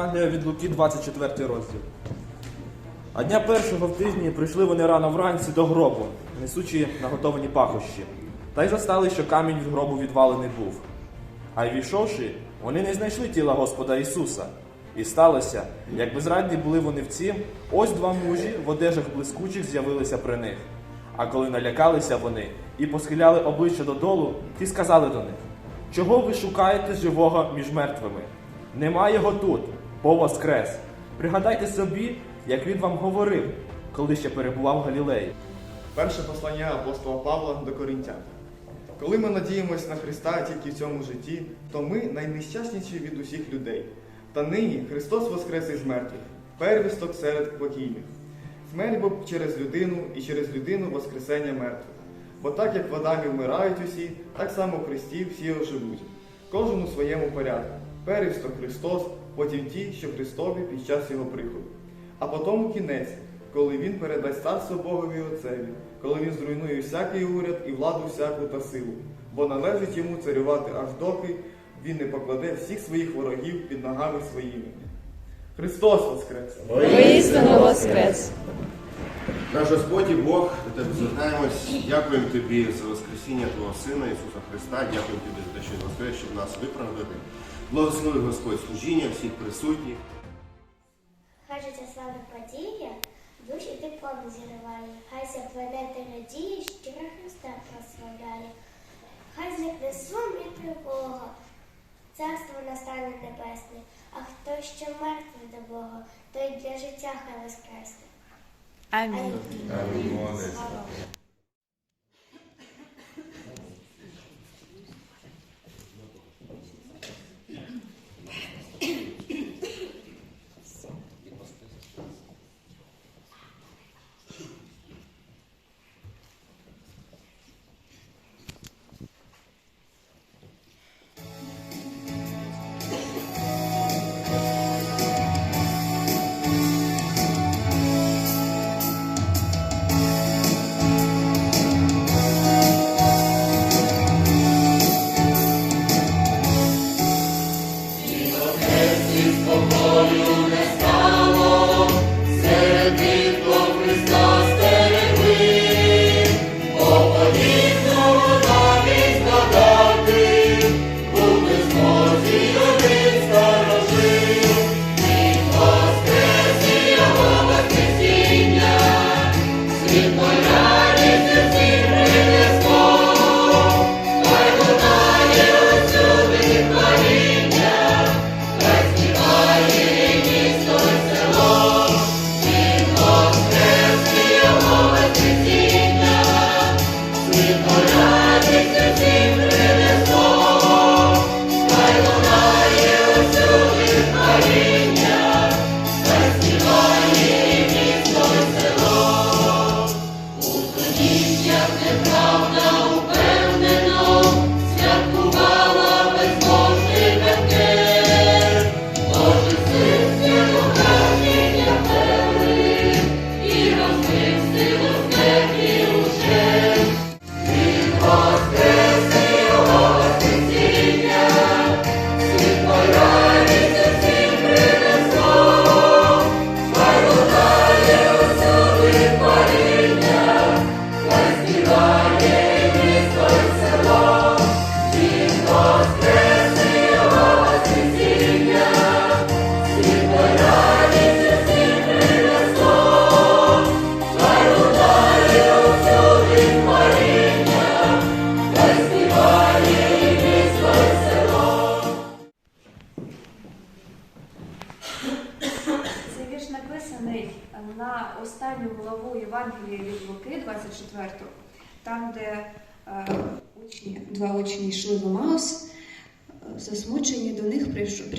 Євангелія від Луки, 24 розділ. А дня першого в тижні прийшли вони рано вранці до гробу, несучи наготовані пахощі, та й застали, що камінь від гробу відвалений був. А й війшовши, вони не знайшли тіла Господа Ісуса. І сталося, як безрадні були вони в цім, ось два мужі в одежах блискучих з'явилися при них. А коли налякалися вони і посхиляли обличчя додолу, ті сказали до них: Чого ви шукаєте живого між мертвими? Нема його тут, бо воскрес. Пригадайте собі, як він вам говорив, коли ще перебував в Галілеї. Перше послання апостола Павла до Коринтян. Коли ми надіємось на Христа тільки в цьому житті, то ми найнещасніші від усіх людей. Та нині Христос воскрес із мертвих, первісток серед покійних. Смерть бо через людину і через людину воскресення мертвих. Бо так як в Адамі вмирають усі, так само в Христі всі оживуть. Кожен у своєму порядку. Первісток Христос, потім ті, що Христові під час його приходу. А потім кінець, коли він передасть царство Богові Отцеві, коли він зруйнує всякий уряд і владу всяку та силу, бо належить йому царювати аж доки він не покладе всіх своїх ворогів під ногами своїми. Христос Воскрес! Воістину воскрес! Наш Господь і Бог, до тебе звертаємось. Дякуємо тобі за Воскресіння Твого Сина Ісуса Христа. Дякуємо тобі за те, що Він воскрес, щоб нас виправдати. Благослови Господь служіння всіх присутніх. Хай життя слави подія, душі теплом зіриває, хай ся планети надії, щиро Христа прославляє. Хай зникне сум і тривога, царство настане небесне, а хто ще мертвий до Бога, той для життя хай воскресне. Амінь. Слава. Цей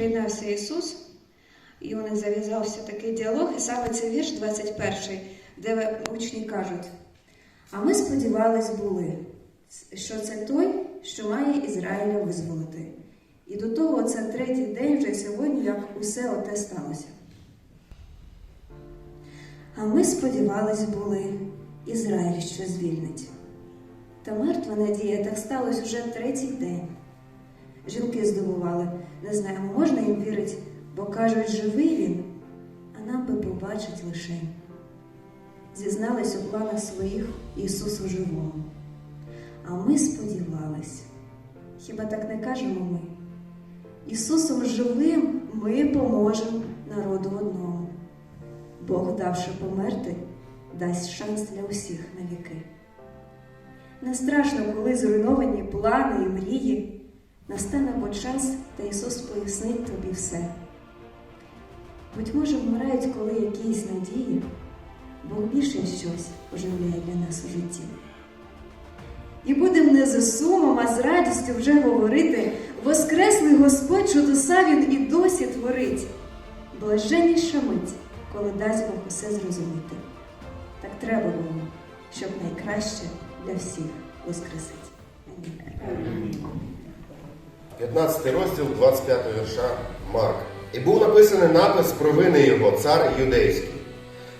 приєднався Ісус, і у них зав'язався такий діалог, і саме цей вірш 21, де учні кажуть: А ми сподівались були, що це той, що має Ізраїля визволити. І до того це третій день вже сьогодні, як усе оте сталося. А ми сподівались були, Ізраїль що звільнить. Та мертва надія так сталося вже третій день. Жінки здивували, не знаємо, можна їм вірити, бо кажуть, живий він, а нам би побачить лишень. Зізнались у планах своїх Ісусу живому. А ми сподівались, хіба так не кажемо ми? Ісусом живим ми поможемо народу одному. Бог, давши померти, дасть шанс для усіх навіки. Не страшно, коли зруйновані плани і мрії, настане бо час, та Ісус пояснить тобі все. Будь може, вмирають, коли якісь надії, Бог більше щось оживляє для нас у житті. І будем не за сумом, а з радістю вже говорити, Воскреслий Господь чудеса Він і досі творить. Блаженніша мить, коли дасть Бог усе зрозуміти. Так треба було, щоб найкраще для всіх воскресить. Амінь. 15 розділ 25 вірша Марк. І був написаний напис про вини його, цар юдейський.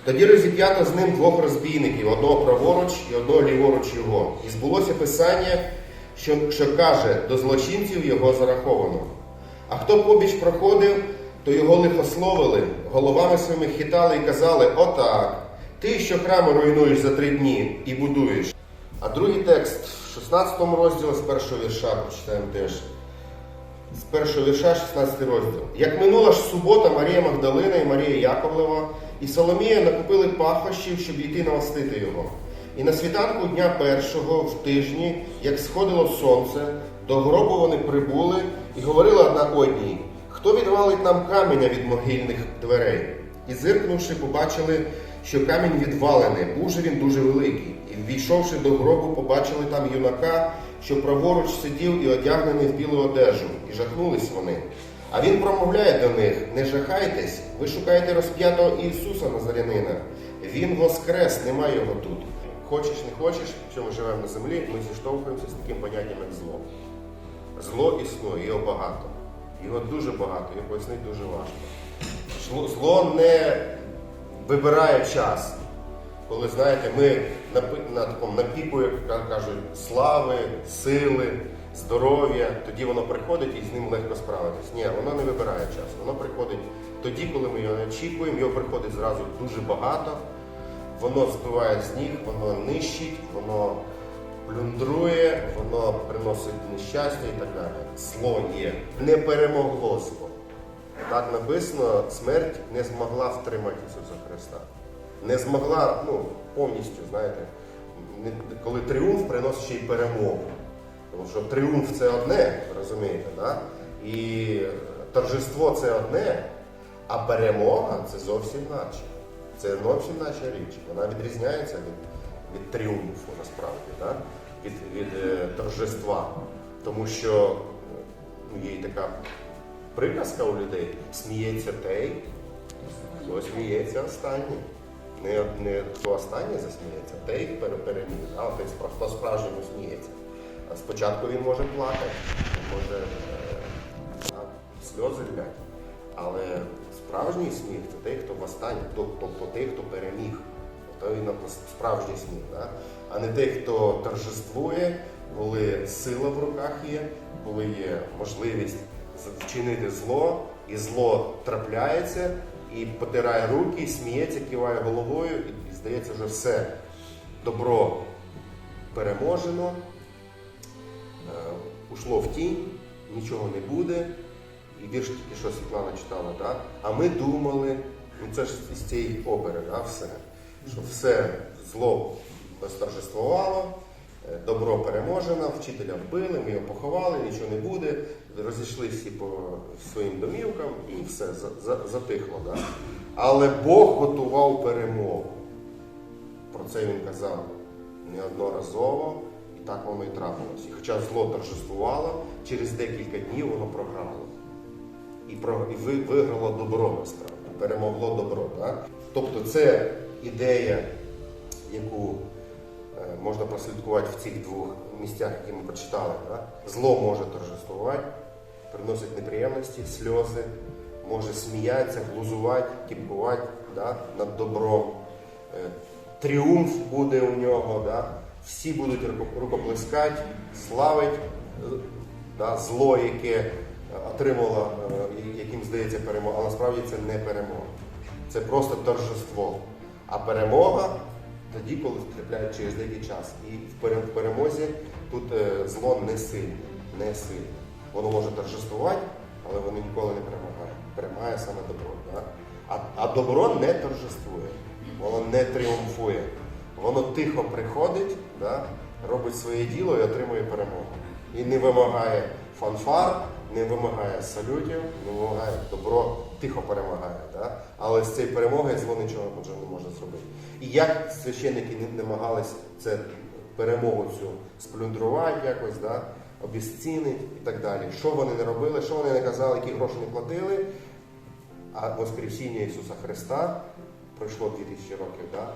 Тоді розіп'ято з ним двох розбійників, одного праворуч і одного ліворуч його. І збулося писання, що, що каже, до злочинців його зараховано. А хто побіч проходив, то його лихословили, головами своїми хитали і казали: Отак, ти, що храми руйнуєш за три дні і будуєш. А другий текст в 16 розділі з першого вірша прочитаємо теж з першого вірша, 16 розділ. Як минула ж субота, Марія Магдалина і Марія Яковлева і Соломія накупили пахощів, щоб йти навстити його. І на світанку дня першого в тижні, як сходило сонце, до гробу вони прибули і говорили одна одній, хто відвалить нам каменя від могильних дверей. І зиркнувши, побачили, що камінь відвалений, був же він дуже великий. І ввійшовши до гробу, побачили там юнака, що праворуч сидів і одягнений в білу одежу, і жахнулись вони. А він промовляє до них: не жахайтесь, ви шукаєте розп'ятого Ісуса Назарянина. Він воскрес, немає його тут. Хочеш, не хочеш, що ми живемо на землі, ми зіштовхуємося з таким поняттям, як зло. Зло існує, його багато. Його дуже багато, його пояснити дуже важко. Зло не вибирає час. Коли знаєте, ми на, на такому на піку, як кажуть, слави, сили, здоров'я, тоді воно приходить і з ним легко справитись. Ні, воно не вибирає час. Воно приходить тоді, коли ми його очікуємо, його приходить зразу дуже багато, воно збиває з ніг, воно нищить, воно плюндрує, воно приносить нещастя і так далі. Зло є. Не перемогло зло. Так написано, смерть не змогла втримати Ісуса Христа. Не змогла, ну, повністю, знаєте, коли тріумф приносить ще й перемогу. Тому що тріумф це одне, розумієте, да? і торжество це одне, а перемога це зовсім наче. Це зовсім наша річ. Вона відрізняється від, від тріумфу насправді, да? від, від е, торжества. Тому що ну, є така приказка у людей сміється той, хто сміється останній. Не, не хто останній засміється, той пере- переміг, спра- хто справжньому сміється. Спочатку він може плакати, може е, а, сльози лять. Але справжній сміх це той, хто востаннє, тобто той, хто переміг. То справжній сміх, да? а не той, хто торжествує, коли сила в руках є, коли є можливість вчинити зло, і зло трапляється, і потирає руки, і сміється, киває головою, і, і здається, вже все добро переможено, е, ушло в тінь, нічого не буде. І вірш тільки що Світлана читала, так? а ми думали, ну це ж із цієї опери, да, все, що все зло восторжествувало, добро переможено, вчителя вбили, ми його поховали, нічого не буде, розійшлися всі по своїм домівкам і все за, за- затихло. Да? Але Бог готував перемогу. Про це він казав неодноразово, і так воно і трапилось. І хоча зло торжествувало, через декілька днів воно програло. І, про, і ви, виграло добро насправді, перемогло добро. Так? Тобто це ідея, яку можна прослідкувати в цих двох місцях, які ми прочитали. Так? Зло може торжествувати, приносить неприємності, сльози, може сміятися, глузувати, кіпкувати да? над добром. Е, Тріумф буде у нього, да? всі будуть руко- рукоплескати, славить е, да? зло, яке е, яким здається перемога, але насправді це не перемога. Це просто торжество. А перемога тоді, коли трапляє через деякий час. І в перемозі тут е, зло не сильне, не сильне. Воно може торжествувати, але воно ніколи не перемагає. Перемагає саме добро. Да? А, а добро не торжествує, воно не тріумфує. Воно тихо приходить, да? робить своє діло і отримує перемогу. І не вимагає фанфар, не вимагає салютів, не вимагає добро, тихо перемагає. Да? Але з цієї перемоги зло нічого не може зробити. І як священники намагались це перемогу цю сплюндрувати якось, да? обіцінити і так далі. Що вони не робили, що вони не казали, які гроші не платили, а Воскресіння Ісуса Христа пройшло 2000 років. Да?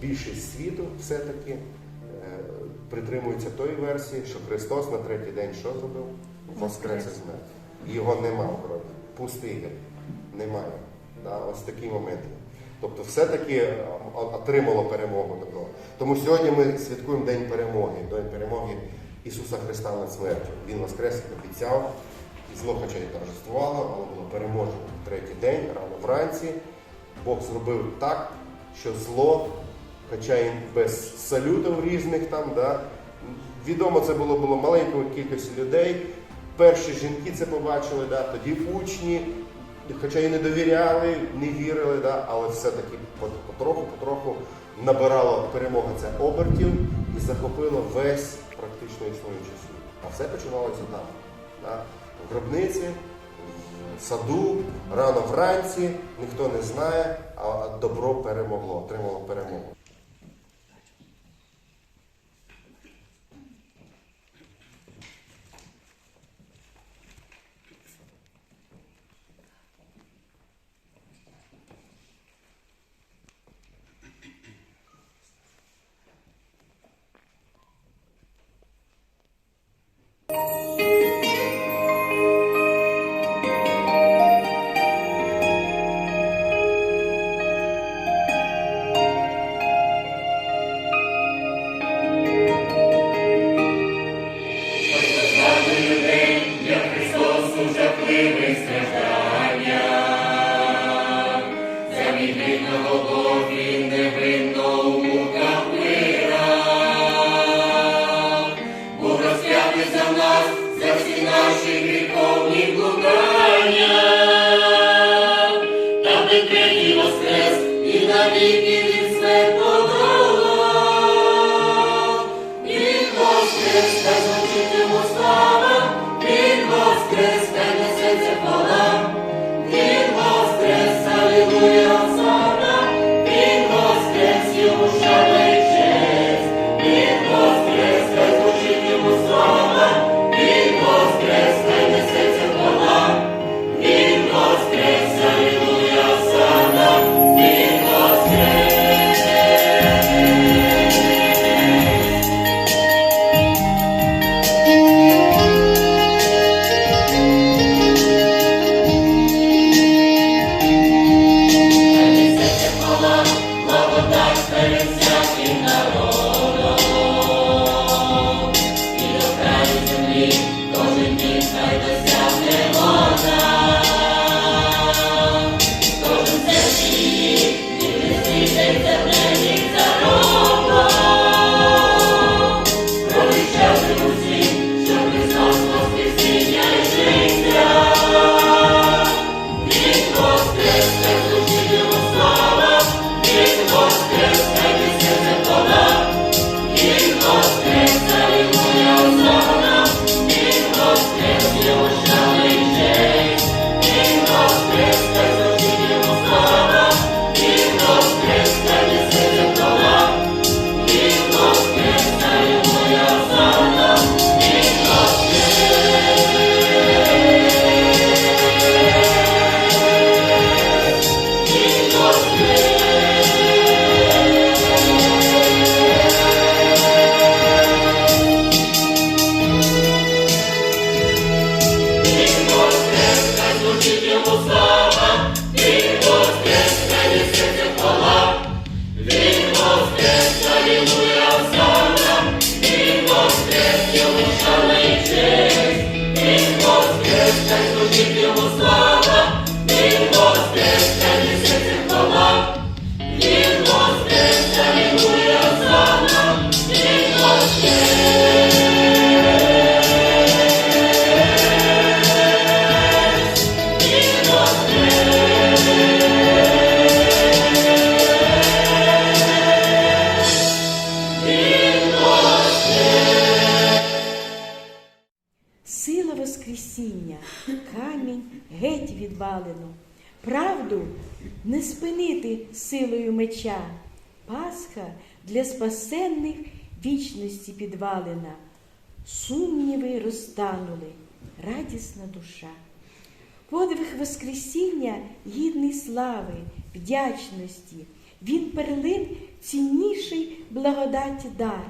Більшість світу все-таки е, притримується тої версії, що Христос на третій день що зробив? Воскрес із мертвих. Його нема в гробі. Пустий. Немає. Да? Ось такі моменти. Тобто все-таки е, отримало перемогу. Тому сьогодні ми святкуємо День перемоги, День перемоги Ісуса Христа над смертю. Він воскрес, обіцяв, і зло, хоча й торжествувало, але було переможено в третій день, рано вранці. Бог зробив так, що зло, хоча й без салютів різних там, да, відомо це було, було маленькою кількості людей. Перші жінки це побачили, да, тоді учні, хоча і не довіряли, не вірили, да, але все-таки потроху, потроху набирало перемога це обертів і захопило весь практично існуючий світ. А все починалося там. Да, в гробниці, в саду, рано вранці, ніхто не знає, а добро перемогло, отримало перемогу. Christ, I силою. Пасха для спасенних вічності підвалена. Сумніви розтанули, радісна душа. Подвиг Воскресіння гідний слави, вдячності. Він перлин цінніший благодаті дар.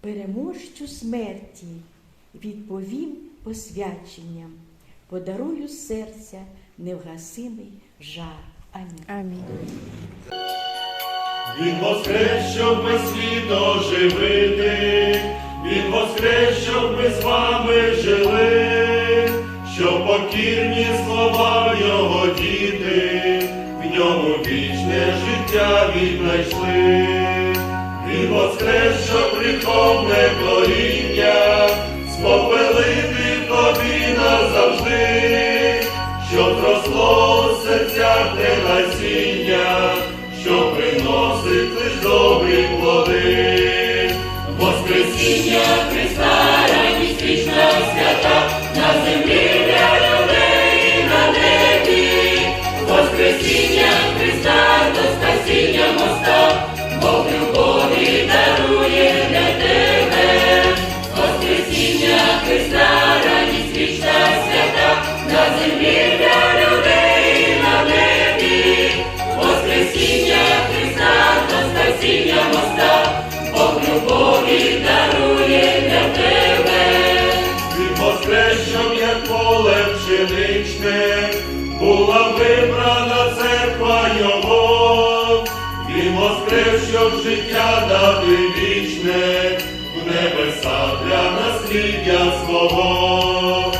Переможцю смерті відповім посвяченням, подарую серця невгасимий жар. Амінь. Амінь. Він воскрес, щоб ми світ оживити, Він воскрес, щоб ми з вами жили, щоб покірні слова Його діти, в ньому вічне життя віднайшли. Він воскрес, щоб гріховне коріння, спопелити тобі назавжди, щоб зросло в серцях те насіння, що приносить лиш добрі плоди. Христа, радість вічна свята, на землі щоб життя дати вічне, в небеса для насліддя свого.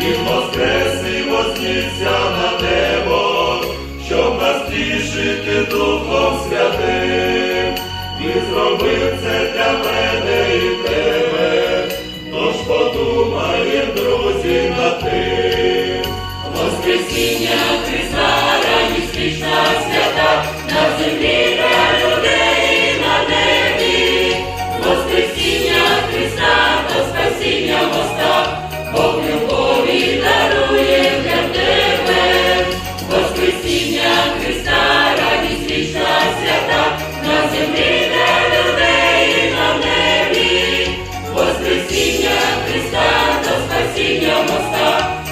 Він воскрес і вознісся на небо, щоб нас тішити Духом Святим. Він зробив це для мене і тебе, тож подумаєм, друзі, над тим. Воскресіння Христа, радість вічна свята, на землі до спасіння моста, Бог любові дарує для тебе. Воскресіння Христа, радість вічна свята, на землі для людей і на небі. Воскресіння Христа до спасіння моста,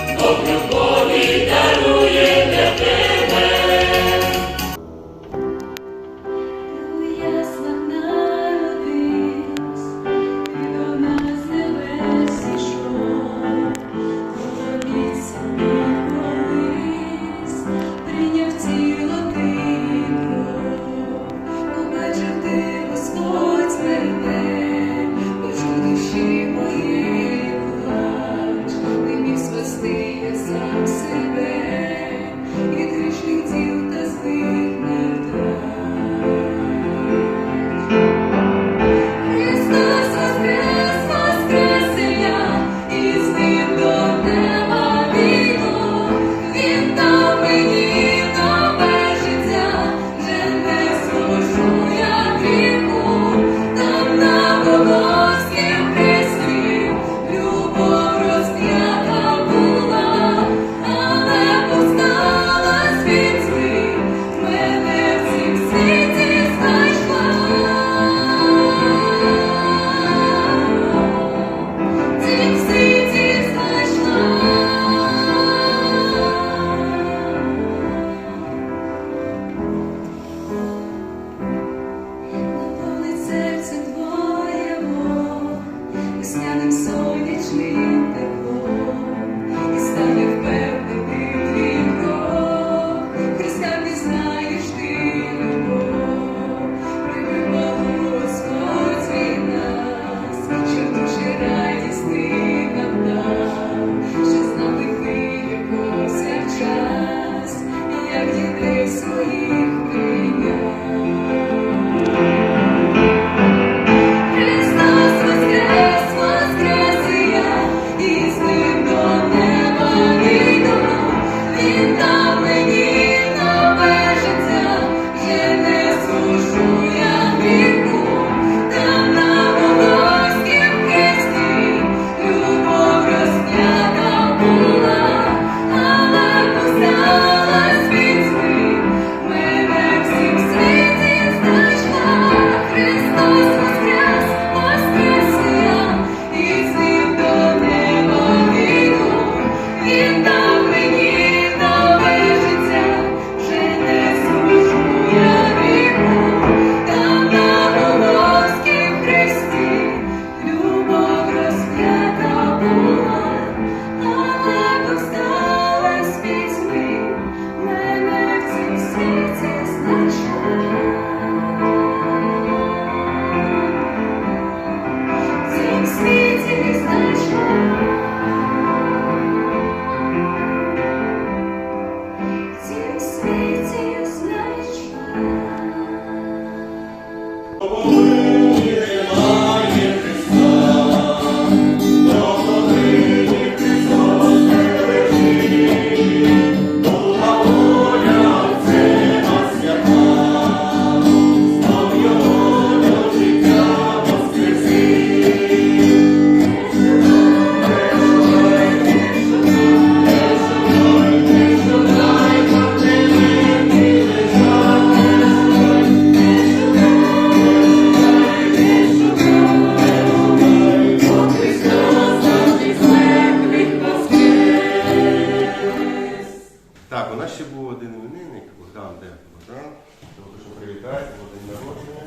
Так, у нас ще був один іменинник, Богдан, де Богдан. Прошу привітати, день народження.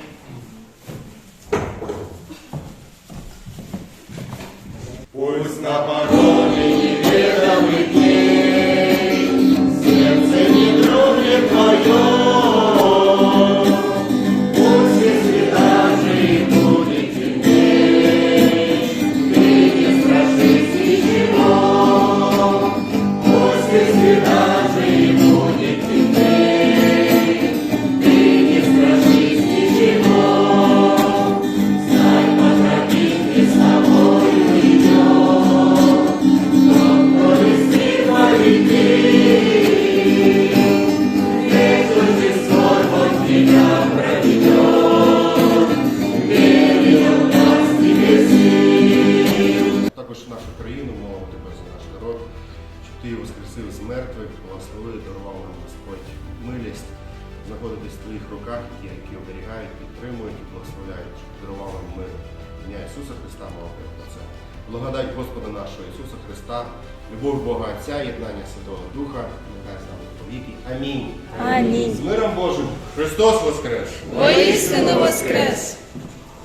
Пусть на пару. Знаходитись в твоїх руках, ті, які оберігають, підтримують і благословляють, щоб нам мир. Ім'я Ісуса Христа, про це. Благодать Господа нашого Ісуса Христа, любов Бога Отця, єднання Святого Духа, нехай з нами повіки. Амінь. Амінь. З миром Божим! Христос Воскрес! Воістину воскрес!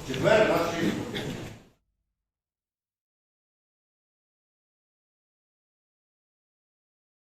Четвер нашої